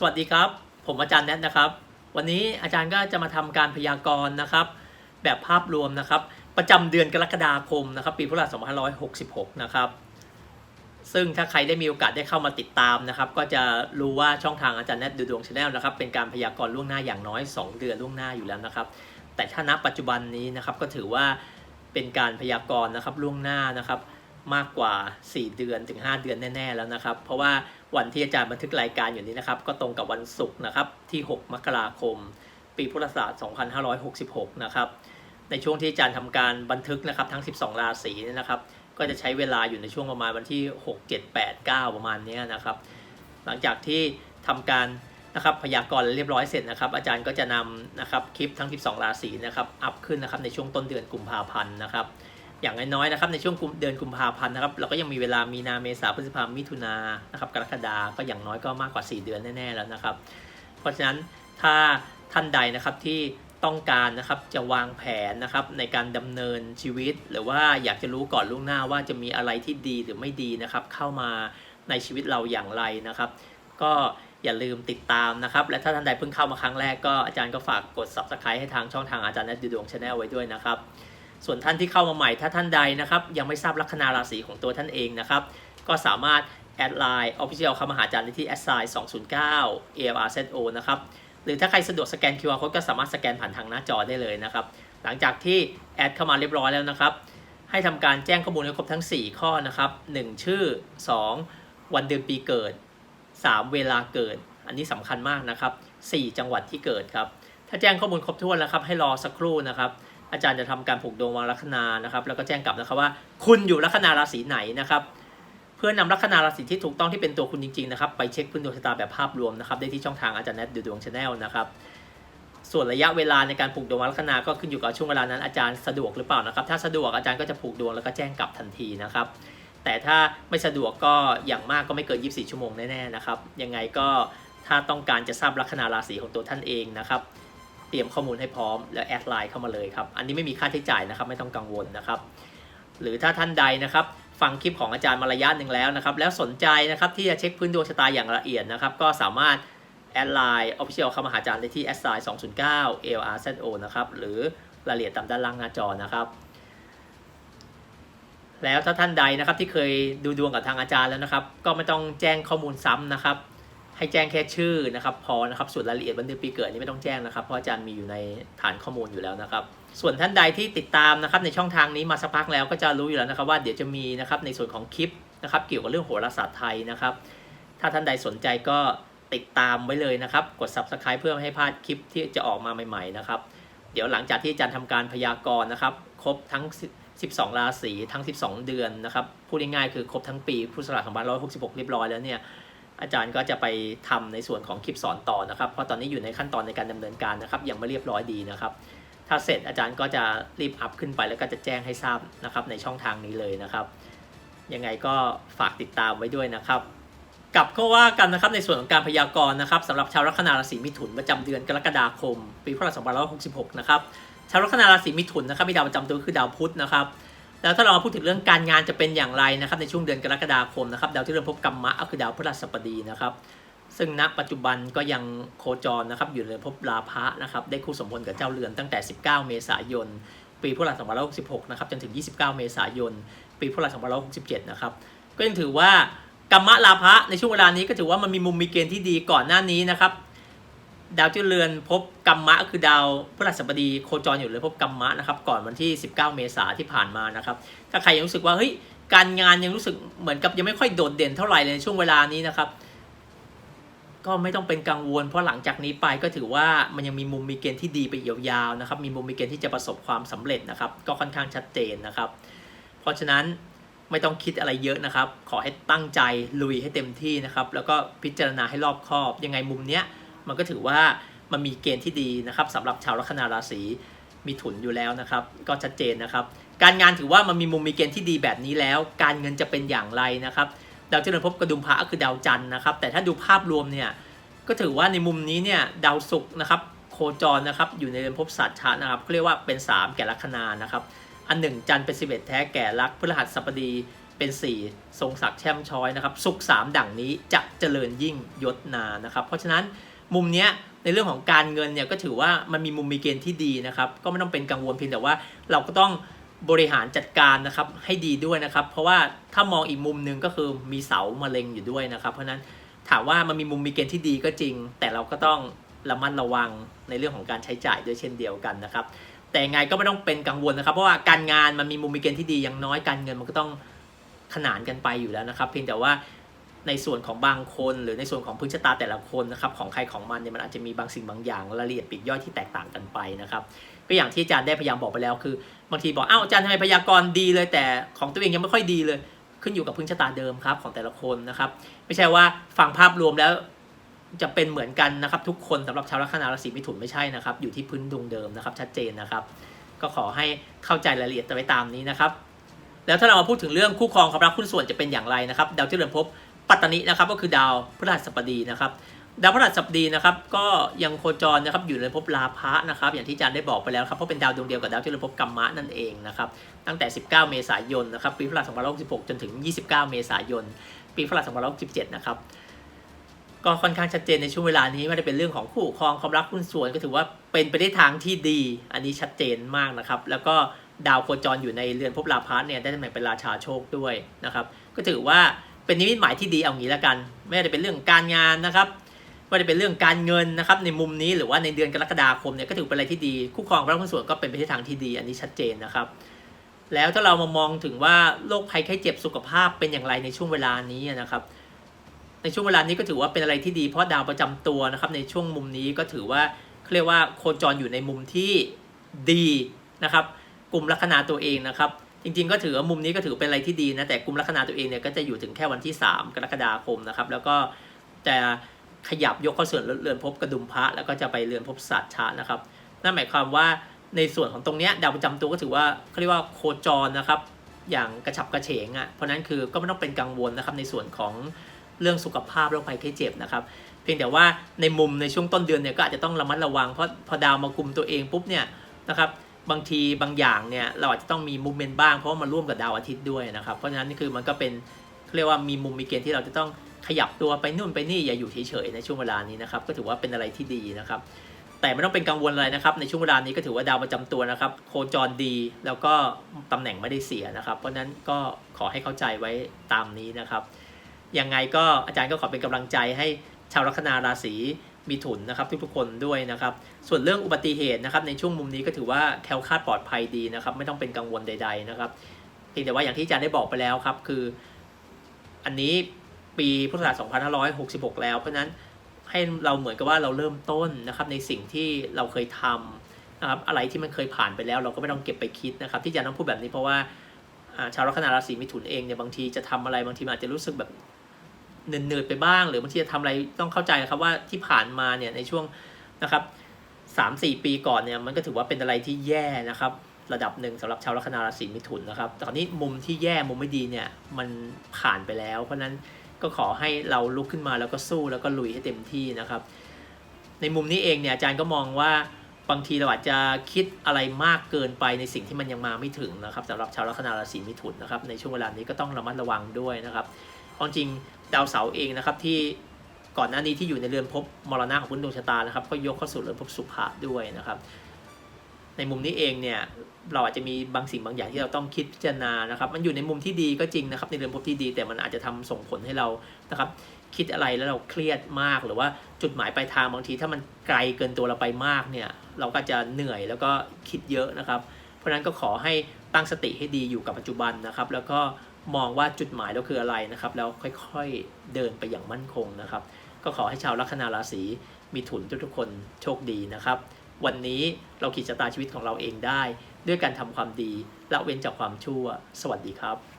สวัสดีครับ ผมอาจารย์แนทนะครับ วันนี้อาจารย์ก็จะมาทำการพยากรณ์นะครับ แบบภาพรวมนะครับ ประจำเดือนกรกฎาคมนะครับ ปีพุทธศักราช2566 นะครับ ซึ่งถ้าใครได้มีโอกาสได้เข้ามาติดตามนะครับ ก็จะรู้ว่าช่องทางอาจารย์แนทดูดวงชาแนลนะครับ เป็นการพยากรณ์ล่วงหน้าอย่างน้อย 2 เดือนล่วงหน้าอยู่แล้วนะครับ แต่ถ้าณปัจจุบันนี้นะครับก็ถือว่าเป็นการพยากรณ์นะครับล่วงหน้านะครับ มากกว่า 4 เดือนถึง 5 เดือนแน่ ๆ แล้วนะครับ เพราะว่าวันที่อาจารย์บันทึกรายการอยู่นี้นะครับ ก็ตรงกับวันศุกร์นะครับที่ 6 มกราคม ปีพุทธศักราช2566 นะครับ ในช่วงที่อาจารย์ทำการบันทึกนะครับทั้ง 12 ราศีนี่นะครับ ก็จะใช้เวลาอยู่ในช่วงประมาณวันที่ 6 7 8 9 ประมาณนี้นะครับ หลังจากที่ทำการนะครับพยากรณ์เรียบร้อยเสร็จนะครับ อาจารย์ก็จะนำนะครับคลิปทั้ง 12 ราศีนะครับอัพขึ้นนะครับในช่วงต้นเดือนกุมภาพันธ์นะครับ อย่างน้อยๆนะครับในช่วงเดือนกุมภาพันธ์นะครับเราก็ยังมีเวลามีนาเมษาพฤษภามิถุนานะครับกรกฎาก็อย่างน้อยก็มากกว่า 4 เดือนแน่ๆแล้วนะครับ เพราะฉะนั้นถ้าท่านใดนะครับที่ต้องการนะครับจะวางแผนนะครับในการดำเนินชีวิต หรือว่าอยากจะรู้ก่อนล่วงหน้าว่าจะมีอะไรที่ดีหรือไม่ดีนะครับ เข้ามาในชีวิตเราอย่างไรนะครับ ก็อย่าลืมติดตามนะครับ และถ้าท่านใดเพิ่งเข้ามาครั้งแรกก็อาจารย์ก็ฝากกด subscribe ให้ทางช่องทางอาจารย์นัทดูดวงชาแนลไว้ด้วยนะครับ ส่วนท่านที่เข้ามาใหม่ถ้าท่านใดนะครับ ยังไม่ทราบลัคนาราศีของตัวท่านเองนะครับ ก็สามารถแอดไลน์ Official เข้ามาหาอาจารย์ได้ที่ a s i 209 ARZO นะครับหรือถ้าใครสะดวกสแกน QR code ก็สามารถสแกนผ่านทางหน้าจอได้เลยนะครับ หลังจากที่แอดเข้ามาเรียบร้อยแล้วนะครับ ให้ทำการแจ้งข้อมูลให้ครบทั้ง 4 ข้อนะครับ 1 ชื่อ 2 วันเดือนปีเกิด 3 เวลาเกิด อันนี้สำคัญมากนะครับ 4 จังหวัดที่เกิดครับ ถ้าแจ้งข้อมูลครบถ้วนแล้วครับให้รอสักครู่นะครับ อาจารย์จะทำการผูกดวงวางลัคนานะครับ แล้วก็แจ้งกลับนะครับว่า คุณอยู่ลัคนาราศีไหนนะครับ เพื่อนำลัคนาราศีที่ถูกต้องที่เป็นตัวคุณจริงๆนะครับ ไปเช็คพื้นดวงชะตาแบบภาพรวมนะครับ ได้ที่ช่องทางอาจารย์แนทดูดวงชาแนลนะครับ ส่วนระยะเวลาในการผูกดวงวางลัคนาก็ขึ้นอยู่กับช่วงเวลานั้นอาจารย์สะดวกหรือเปล่านะครับ ถ้าสะดวกอาจารย์ก็จะผูกดวงแล้วก็แจ้งกลับทันทีนะครับ แต่ถ้าไม่สะดวกก็อย่างมากก็ไม่เกิน 24 ชั่วโมงแน่ๆนะครับ ยังไงก็ถ้าต้องการจะทราบลัคนาราศีของตัวท่านเองนะครับ เตรียมข้อมูลให้พร้อม แล้วแอดไลน์เข้ามาเลยครับ อันนี้ไม่มีค่าใช้จ่ายนะครับ ไม่ต้องกังวลนะครับ หรือถ้าท่านใดนะครับ ฟังคลิปของอาจารย์มาระยะหนึ่งแล้วนะครับ แล้วสนใจนะครับที่จะเช็คพื้นดวงชะตาอย่างละเอียดนะครับ ก็สามารถแอดไลน์ Official เข้ามาหาอาจารย์ได้ที่ s i 209 LRZO นะครับ หรือรายละเอียดตามด้านล่างหน้าจอนะครับ แล้วถ้าท่านใดนะครับที่เคยดูดวงกับทางอาจารย์แล้วนะครับ ก็ไม่ต้องแจ้งข้อมูลซ้ำนะครับ ให้แจ้งแค่ชื่อนะครับพอนะครับส่วนรายละเอียดวันเดือนปีเกิดนี่ไม่ต้องแจ้งนะครับเพราะอาจารย์มีอยู่ในฐานข้อมูลอยู่แล้วนะครับ ส่วนท่านใดที่ติดตามนะครับในช่องทางนี้มาสักพักแล้วก็จะรู้อยู่แล้วนะครับว่าเดี๋ยวจะมีนะครับในส่วนของคลิปนะครับเกี่ยวกับเรื่องโหราศาสตร์ไทยนะครับ ถ้าท่านใดสนใจก็ติดตามไว้เลยนะครับ กด subscribe เพื่อไม่ให้พลาดคลิปที่จะออกมาใหม่ๆนะครับ เดี๋ยวหลังจากที่อาจารย์ทำการพยากรณ์นะครับ ครบทั้ง 12 ราศีทั้ง 12 เดือนนะครับ พูดง่ายๆคือครบทั้งปีพุทธศักราช2566 เรียบร้อยแล้วเนี่ย อาจารย์ก็จะไปทำในส่วนของคลิปสอนต่อนะครับ เพราะตอนนี้อยู่ในขั้นตอนในการดำเนินการนะครับ ยังไม่เรียบร้อยดีนะครับ ถ้าเสร็จอาจารย์ก็จะรีบอัพขึ้นไปแล้วก็จะแจ้งให้ทราบนะครับในช่องทางนี้เลยนะครับ ยังไงก็ฝากติดตามไว้ด้วยนะครับกลับเขาว่ากันนะครับในส่วนของการพยากรณ์นะครับสำหรับชาวลัคนาราศีมิถุนประจำเดือนกรกฎาคม ปีพุทธศักราช2566 นะครับชาวลัคนาราศีมิถุนนะครับมีดาวประจำตัวคือดาวพุธนะครับ แล้วถ้าเรามาพูดถึงเรื่องการงานจะเป็นอย่างไรนะครับในช่วงเดือนกรกฎาคมนะครับดาวที่เริ่มพบกรรมะก็คือดาวพฤหัสบดีนะครับ ซึ่งณปัจจุบันก็ยังโคจรนะครับอยู่ในภพราพะนะครับได้คู่สมพลกับเจ้าเรือนตั้งแต่ 19 เมษายน ปีพุทธศักราช2566นะครับจนถึง 29 เมษายน ปีพุทธศักราช2567นะครับก็ยังถือว่ากรรมะราพะในช่วงเวลานี้ก็ถือว่ามันมีมุมมีเกณฑ์ที่ดีก่อนหน้านี้นะครับ ดาวเจ้าเรือนพบกรรมะคือดาวพฤหัสบดีโคจรอยู่เลยพบกรรมะนะครับก่อนวันที่ 19 เมษาที่ผ่านมานะครับถ้าใครยังรู้สึกว่าเฮ้ยการงานยังรู้สึกเหมือนกับยังไม่ค่อยโดดเด่นเท่าไหร่เลยในช่วงเวลานี้นะครับ ก็ไม่ต้องเป็นกังวล เพราะหลังจากนี้ไปก็ถือว่ามันยังมีมุมมีเกณฑ์ที่ดีไปยาวๆนะครับมีมุมมีเกณฑ์ที่จะประสบความสำเร็จนะครับ ก็ค่อนข้างชัดเจนนะครับ เพราะฉะนั้นไม่ต้องคิดอะไรเยอะนะครับ ขอให้ตั้งใจลุยให้เต็มที่นะครับ แล้วก็พิจารณาให้รอบคอบยังไงมุมเนี้ย มันก็ถือว่ามันมีเกณฑ์ที่ดีนะครับสำหรับชาวลัคนาราศีมีถุนอยู่แล้วนะครับ ก็ชัดเจนนะครับ การงานถือว่ามันมีมุมมีเกณฑ์ที่ดีแบบนี้แล้ว การเงินจะเป็นอย่างไรนะครับดาวเจริญภพกระดุมพระก็คือดาวจันทร์นะครับ แต่ถ้าดูภาพรวมเนี่ยก็ถือว่าในมุมนี้เนี่ยดาวศุกร์นะครับ โคจรนะครับ อยู่ในเรือนภพสัตว์ชานะครับเขาเรียกว่าเป็น 3 แก่ลัคนานะครับ อันหนึ่งจันทร์เป็น 11 แท้แก่ลักพฤหัสบดีเป็น 4 ทรงศักดิ์แช่มช้อยนะครับสุขสามดั่งนี้จะเจริญยิ่งยศนานะครับ เพราะฉะนั้น มุมเนี้ยในเรื่องของการเงินเนี่ยก็ถือว่ามันมีมุมมีเกณฑ์ที่ดีนะครับ ก็ไม่ต้องเป็นกังวลเพียงแต่ว่าเราก็ต้องบริหารจัดการนะครับให้ดีด้วยนะครับ เพราะว่าถ้ามองอีกมุมหนึ่งก็คือมีเสามะเร็งอยู่ด้วยนะครับ เพราะนั้นถามว่ามันมีมุมมีเกณฑ์ที่ดีก็จริง แต่เราก็ต้องระมัดระวังในเรื่องของการใช้จ่ายด้วยเช่นเดียวกันนะครับ แต่ยังไงก็ไม่ต้องเป็นกังวลนะครับ เพราะว่าการงานมันมีมุมมีเกณฑ์ที่ดีอย่างน้อยการเงินมันก็ต้องขนานกันไปอยู่แล้วนะครับ เพียงแต่ว่า ในส่วนของบางคน หรือในส่วนของพื้นชะตาแต่ละคนนะครับของใครของมันเนี่ยมันอาจจะมีบางสิ่งบางอย่างรายละเอียดปีกย่อยที่แตกต่างกันไปนะครับก็อย่างที่อาจารย์ได้พยายามบอกไปแล้วคือบางทีบอกอ้าวอาจารย์ทำไมพยากรณ์ดีเลยแต่ของตัวเองยังไม่ค่อยดีเลย ขึ้นอยู่กับพื้นชะตาเดิมครับของแต่ละคนนะครับไม่ใช่ว่าฟังภาพรวมแล้วจะเป็นเหมือนกันนะครับทุกคนสำหรับชาวลัคนาราศีมิถุนไม่ใช่นะครับอยู่ที่พื้นดวงเดิมนะครับชัดเจนนะครับ ก็ขอให้เข้าใจรายละเอียดไว้ตามนี้นะครับแล้วถ้าเรามาพูดถึงเรื่องคู่ครองความรักคู่ส่วนจะเป็นอย่างไรนะครับดาวที่เรือนภพ ปัตตานินะครับก็คือดาวพฤหัสบดีนะครับดาวพฤหัสบดีนะครับก็ยังโคจรนะครับอยู่ในภพลาภะนะครับอย่างที่อาจารย์ได้บอกไปแล้วครับเพราะเป็นดาวดวงเดียวกับดาวที่เรือนภพกัมมะนั่นเองนะครับตั้งแต่ 19 เมษายนนะครับปีพฤหัส2566 จนถึง 29 เมษายน ปีพฤหัส2567 นะครับก็ค่อนข้างชัดเจนในช่วงเวลานี้ไม่ได้เป็นเรื่องของคู่ครองความรักหุ้นส่วนก็ถือว่าเป็นไปได้ทางที่ดี อันนี้ชัดเจนมากนะครับแล้วก็ดาวโคจรอยู่ในเรือนภพลาภะเนี่ยได้ตำแหน่งเป็นราชาโชคด้วยนะครับก็ถือว่า เป็นนิมิตหมายที่ดีเอางี้แล้วกัน ไม่ได้เป็นเรื่องการงานนะครับไม่ได้เป็นเรื่องการเงินนะครับในมุมนี้หรือว่าในเดือนกรกฎาคมเนี่ยก็ถือเป็นอะไรที่ดี คู่ครองความรักหุ้นส่วนก็เป็นไปในทางที่ดี อันนี้ชัดเจนนะครับ แล้วถ้าเรามามองถึงว่าโรคภัยไข้เจ็บสุขภาพเป็นอย่างไรในช่วงเวลานี้นะครับ ในช่วงเวลานี้ก็ถือว่าเป็นอะไรที่ดี เพราะดาวประจำตัวนะครับ ในช่วงมุมนี้ก็ถือว่าเรียกว่าโคจรอยู่ในมุมที่ดีนะครับ กลุ่มลัคนาตัวเองนะครับ ริงๆ ก็ถือว่ามุมนี้ก็ถือเป็นอะไรที่ดีนะ แต่กลุ่มลัคนาตัวเองเนี่ยก็จะอยู่ถึงแค่วันที่ 3 กรกฎาคมนะครับ แล้วก็จะขยับยกเข้าส่วนเรือนภพกระดุมพระ แล้วก็จะไปเรือนภพสัตว์ชานะครับ นั่นหมายความว่าในส่วนของตรงเนี้ยดาวประจำตัวก็ถือว่าเขาเรียกว่าโคจรนะครับ อย่างกระฉับกระเฉงอะ่ะ เพราะนั้นคือก็ไม่ต้องเป็นกังวลนะครับในส่วนของเรื่องสุขภาพโรคภัยไข้เจ็บนะครับ เพียงแต่ว่าในมุมในช่วงต้นเดือนเนี่ยก็อาจจะต้องระมัดระวังเพราะพอดาวมากุมตัวเองปุ๊บเนี่ยนะครับ บางทีบางอย่างเนี่ยเราอาจจะต้องมีมุมเมนต์บ้างเพราะว่ามันร่วมกับดาวอาทิตย์ด้วยนะครับ เพราะฉะนั้นนี่คือมันก็เป็นเรียกว่ามีมุมมีเกณฑ์ที่เราจะต้องขยับตัวไปนู่นไปนี่อย่าอยู่เฉยๆในช่วงเวลานี้นะครับก็ถือว่าเป็นอะไรที่ดีนะครับแต่ไม่ต้องเป็นกังวลอะไรนะครับในช่วงเวลานี้ก็ถือว่าดาวประจำตัวนะครับ โคจรดีแล้วก็ตำแหน่งไม่ได้เสียนะครับ เพราะฉะนั้นก็ขอให้เข้าใจไว้ตามนี้นะครับยังไงก็อาจารย์ก็ขอเป็นกำลังใจให้ชาวลัคนาราศี มีถุนนะครับทุกๆคนด้วยนะครับ ส่วนเรื่องอุบัติเหตุนะครับในช่วงมุมนี้ก็ถือว่าแคล้วคาดปลอดภัยดีนะครับ ไม่ต้องเป็นกังวลใด ๆนะครับเพียงแต่ว่าอย่างที่อาจารย์ได้บอกไปแล้วครับ คือ อันนี้ปีพุทธศักราช2566 แล้ว เพราะนั้นให้เราเหมือนกับว่าเราเริ่มต้นนะครับ ในสิ่งที่เราเคยทำนะครับอะไรที่มันเคยผ่านไปแล้ว เราก็ไม่ต้องเก็บไปคิดนะครับ ที่อาจารย์ต้องพูดแบบนี้เพราะว่าชาวลัคนาราศีมิถุนเองเนี่ยบางทีจะทำอะไรบางทีอาจจะรู้สึกแบบ เนืดๆไปบ้าง หรือบางทีจะทำอะไรต้องเข้าใจนะครับว่าที่ผ่านมาเนี่ยในช่วงนะครับสามสี่ปีก่อนเนี่ยมันก็ถือว่าเป็นอะไรที่แย่นะครับ ระดับหนึ่งสำหรับชาวลัคนาราศีมิถุนนะครับตอนนี้มุมที่แย่มุมไม่ดีเนี่ยมันผ่านไปแล้ว เพราะฉะนั้นก็ขอให้เราลุกขึ้นมาแล้วก็สู้แล้วก็ลุยให้เต็มที่นะครับ ในมุมนี้เองเนี่ยอาจารย์ก็มองว่าบางทีเราอาจจะคิดอะไรมากเกินไปในสิ่งที่มันยังมาไม่ถึงนะครับสำหรับชาวลัคนาราศีมิถุนนะครับในช่วงเวลานี้ก็ต้องระมัดระวังด้วยนะครับ จริงดาวเสาร์เองนะครับที่ก่อนหน้านี้ที่อยู่ในเรือนภพมรณะของพื้นดวงชะตานะครับ ก็ยกเข้าสู่เรือนภพสุภะด้วยนะครับ ในมุมนี้เองเนี่ยเราอาจจะมีบางสิ่งบางอย่างที่เราต้องคิดพิจารณานะครับ มันอยู่ในมุมที่ดีก็จริงนะครับ ในเรือนภพที่ดี แต่มันอาจจะทำส่งผลให้เรานะครับคิดอะไรแล้วเราเครียดมากหรือว่าจุดหมายปลายทางบางที ถ้ามันไกลเกินตัวเราไปมากเนี่ยเราก็จะเหนื่อยแล้วก็คิดเยอะนะครับ เพราะฉะนั้นก็ขอให้ตั้งสติให้ดีอยู่กับปัจจุบันนะครับ แล้วก็ มองว่าจุดหมายเราคืออะไรนะครับ แล้วค่อยๆเดินไปอย่างมั่นคงนะครับ ก็ขอให้ชาวลัคนาราศีมีถุนทุกๆคนโชคดีนะครับ วันนี้เราขีดชะตาชีวิตของเราเองได้ ด้วยการทำความดีละเว้นจากความชั่ว สวัสดีครับ